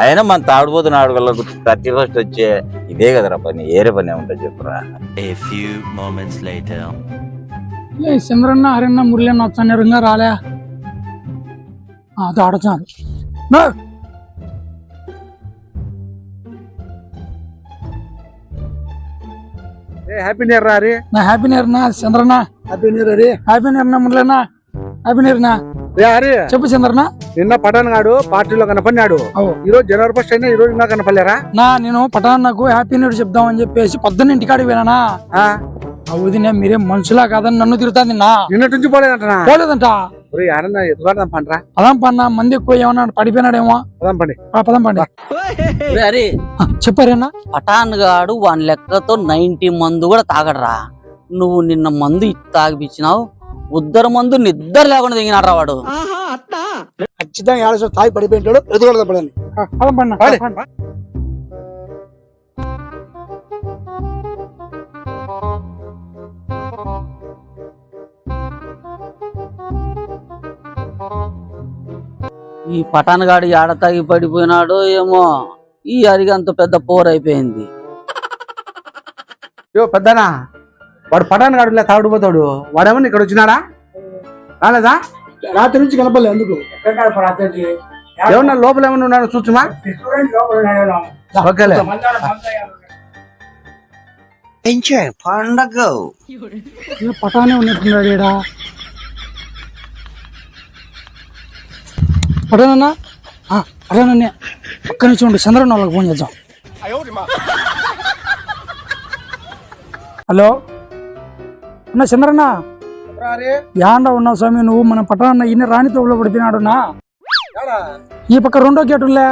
అయినా మన తాడుపోతున్న ఆడుకోళ్ళకు thirty first వచ్చే ఇదే కదరా పని ఏరే పని ఉంటుంది చెప్పురా. A few moments later. ఏ చంద్రన్న హరన్న మురళన్న వచ్చాను ఇంకా రాలే. అది ఆడచాను హ్యాపీ నియర్ రా రే నా హ్యాపీ నియర్ నా చంద్రన్న. హ్యాపీ నియర్ రే హ్యాపీ నియర్ నా మురళన్న. హ్యాపీ నియర్ నా. రే చెప్పు చంద్రన్న. నిన్న పఠాన్ గాడు పార్టీలో కనపడినాడు. ఈ రోజు జనవరి ఫస్ట్ అయినా ఈ రోజు ఇంకా కనపడలేరా? నా నేను పటాన్నకు హ్యాపీ న్యూ ఇయర్ చెప్దామని చెప్పేసి పొద్దున్న ఇంటికాడికి పోయినానా ఆ, ఆ? వదిన మీరే మనుషులా కాదని నన్ను తిరుగుతాంది నా. నిన్నటి నుంచి పోలేదంట. యారన్నా ఎదుగుదాం పండ్రా. పదం పన్నా మంది ఎక్కువ ఏమన్నా పడిపోయినాడేమో. పదాం పండి. ఆ, పదం పండి. ఒరే అరే. చెప్పారేనా పఠాన్ గాడు వాని లెక్కతో నైన్టీ మందు కూడా తాగడరా. నువ్వు నిన్న మందు తాగిపించినావు ఉద్దర మందు నిద్ర లేకుండా దిగినాడ్రా వాడు. ఖచ్చితంగా ఏడాది తాగి పడిపోయింటాడు ఎదుగుదాం పడండి ఆ, పదం పడినా పాడి. ఈ పఠాన్ గాడు ఏడ తాగి పడిపోయినాడో ఏమో ఈ అరిగంత పెద్ద పోర్ అయిపోయింది. యో పెద్దనా వాడు పఠాన్ గాడు ఇలా తాగుడు పోతాడు. వాడేమన్నా ఇక్కడ వచ్చినాడా? రాలేదా? రాత్రి నుంచి కనపడలే ఎందుకు? ఏమన్నా లోపల ఏమన్నా ఉన్నాడో. చూస్తున్నా ఓకేలే ఏ పటానే ఉన్నట్టున్నాడు ఈడ. పటానన్నా? పటానన్నే ఒక్క నుంచి ఉండి చంద్రన్న వాళ్ళకి ఫోన్ చేద్దాం. హలో? అన్న చంద్రన్న? యాండా ఉన్నావు స్వామి నువ్వు? మన పట్టణ ఇన్ని రాణి తోపులో నా ఈ పక్క రెండో గేట్ ఉంలే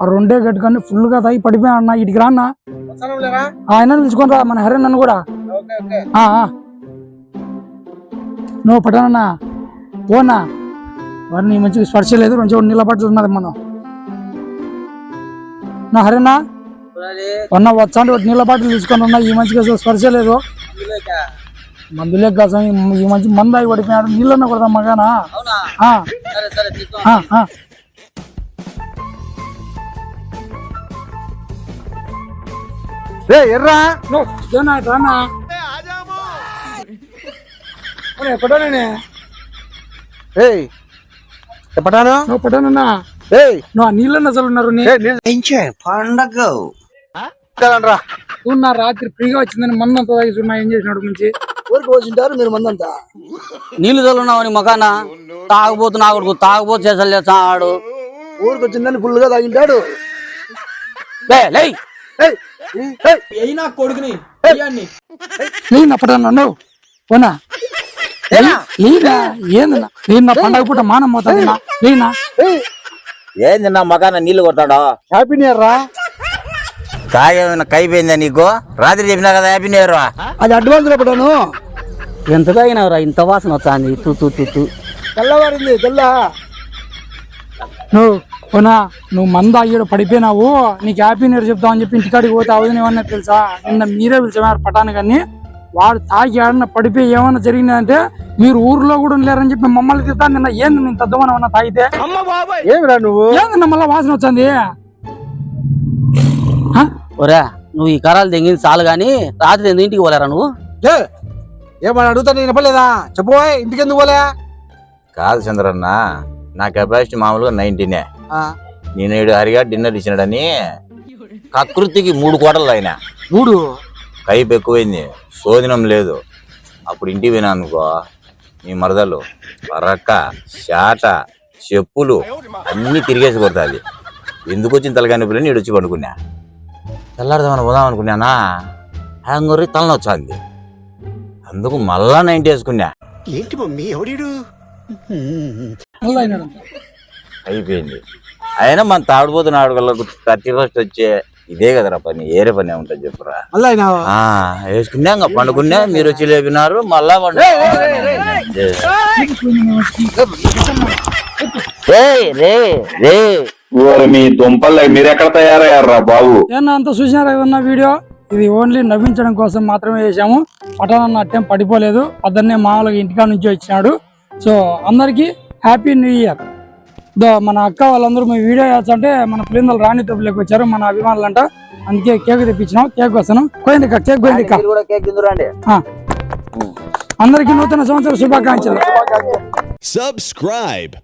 ఆ రెండో గేట్ కానీ ఫుల్గా తాగి పడిపోయినా అన్న ఇటుకి రాన్న? ఆయన పిలుచుకొని రా మన హరే నన్ను కూడా. నువ్వు పట్టణన్నా? పోనా? వారిని మంచిగా స్పర్శ లేదు మంచిగా నిలబడి ఉన్నది మనం. నా హరేనా వన్న వచ్చాండి ఒకటి నీళ్ళ బాటిల్ తీసుకొని ఉన్నా ఈ మంచిగా స్పర్శ లేదు మందులే కోసం ఈ మంచి మందు అయి పడిపోయాడు నీళ్ళన్న కొడదాం మగానా ఆ, ఆ, ఆ. రే ఎర్రా? నో? ఒరే, పటానేనే. ఏయ్ నువ్వు పటానన్నా ఏయ్. నువ్వు ఆ నీళ్ళన్న అసలు ఉన్నారు నీ. నీళ్ళు రా నువ్వు నా రాత్రి ఫ్రీగా వచ్చిందని మందు అంతా తాగి చూడు, నా ఏం చేసినాడు నుంచి ఊరికి వచ్చింటారు మీరు మందంతా నీళ్ళు చల్లున్నావు మకాన తాగబోతు నా కొడుకు తాగబోతు చేసలే చాడు ఊరికి వచ్చిందని ఫుల్గా తాగింటాడు నీ నా పోనా? ఏందన్నా నేను? నా పండగ పూట మానం పోతుంది నా లేనా ఏంది నా మకాన నీళ్ళు కొడతాడో? హ్యాపీ నియర్ రా. తాగేమైనా కైపోయిందా నీకు? రాత్రి చెప్పినా కదా హ్యాపీ న్యూ ఇయర్ అది అడ్వాన్స్లో పడాను ఎంత తాగినావురా ఇంత వాసన వస్తుంది. తూ తూ తూ తూ. తెల్లవారింది తెల్ల. నువ్వు పోనా నువ్వు మంద అయ్యాడు పడిపోయినావు. నీకు హ్యాపీ న్యూ ఇయర్ చెప్తామని చెప్పి ఇంటికాడికి పోతే అవదని ఏమన్నా తెలుసా? నిన్న మీరే పిలిచారు పటాను కానీ వాడు తాగి ఆడిన పడిపోయి ఏమన్నా జరిగిందంటే మీరు ఊర్లో కూడా లేరని చెప్పి మమ్మల్ని తిడతా నిన్న ఏంది నేను తద్దమని ఏమన్నా తాగితే? ఏమిరా నువ్వు ఏందన్న మళ్ళా వాసన వచ్చింది ఒరే నువ్వు ఈ కరాలు తెంగింది చాలు గాని రాత్రి ఎందుకు ఇంటికి పోలేరా నువ్వు? ఏ ఏమని అడుగుతా నేను చెప్పలేదా చెప్పబోయ్ ఇంటికి ఎందుకు పోలే? కాదు చంద్రన్న నా కెపాసిటీ మామూలుగా నైన్టీనే. ఆ, నేను ఏడు హరిగా డిన్నర్ ఇచ్చినాడని కకృతికి మూడు కోటలు అయినా మూడు? కైపు ఎక్కువైంది శోధనం లేదు. అప్పుడు ఇంటికి పోయినా అనుకో నీ మరదలు పరక్క శాట చెప్పులు అన్నీ తిరిగేసి కొడతాది. ఎందుకు వచ్చిన తలకాయ నొప్పులని నీడు వచ్చి పడుకున్నా? తెల్లారుదామని పోదాం అనుకున్నానా హ్యాంగొర్రి తలనొచ్చాంది అందుకు మళ్ళా నైన్టీ వేసుకున్నా మళ్ళా అయినాడు. అయిపోయింది అయినా మన తాడుపోతున్న ఆడుకోళ్ళకు థర్టీ ఫస్ట్ వచ్చే ఇదే కదరా పని ఏరే పని ఉంటుంది చెప్పురా వేసుకున్నా ఇంకా పండుకున్నా మీరు వచ్చి లేపినారు మళ్ళా పండు రేయ్, రేయ్, రేయ్. మీ దుంపలు మీరు ఎక్కడ తయారయ్యారా బాబు? ఏమన్నా అంత చూసినారా ఏదన్నా వీడియో? ఇది ఓన్లీ నవ్వించడం కోసం మాత్రమే చేశాము. పటాన అట్టేం పడిపోలేదు. పొద్దున్నే మామూలుగా ఇంటికా నుంచి వచ్చినాడు. సో అందరికీ హ్యాపీ న్యూ ఇయర్. దో మన అక్క వాళ్ళందరూ మీ వీడియో అంటే మన పిల్లలు రాణి తోపులోకి వచ్చారు. మన అభిమానులంట. అందుకే కేక్ తెప్పించినాం. కేక్ వస్తాను పోయింది అక్క కేక్ పోయింది అక్క. అందరికీ నూతన సంవత్సర శుభాకాంక్షలు. Subscribe.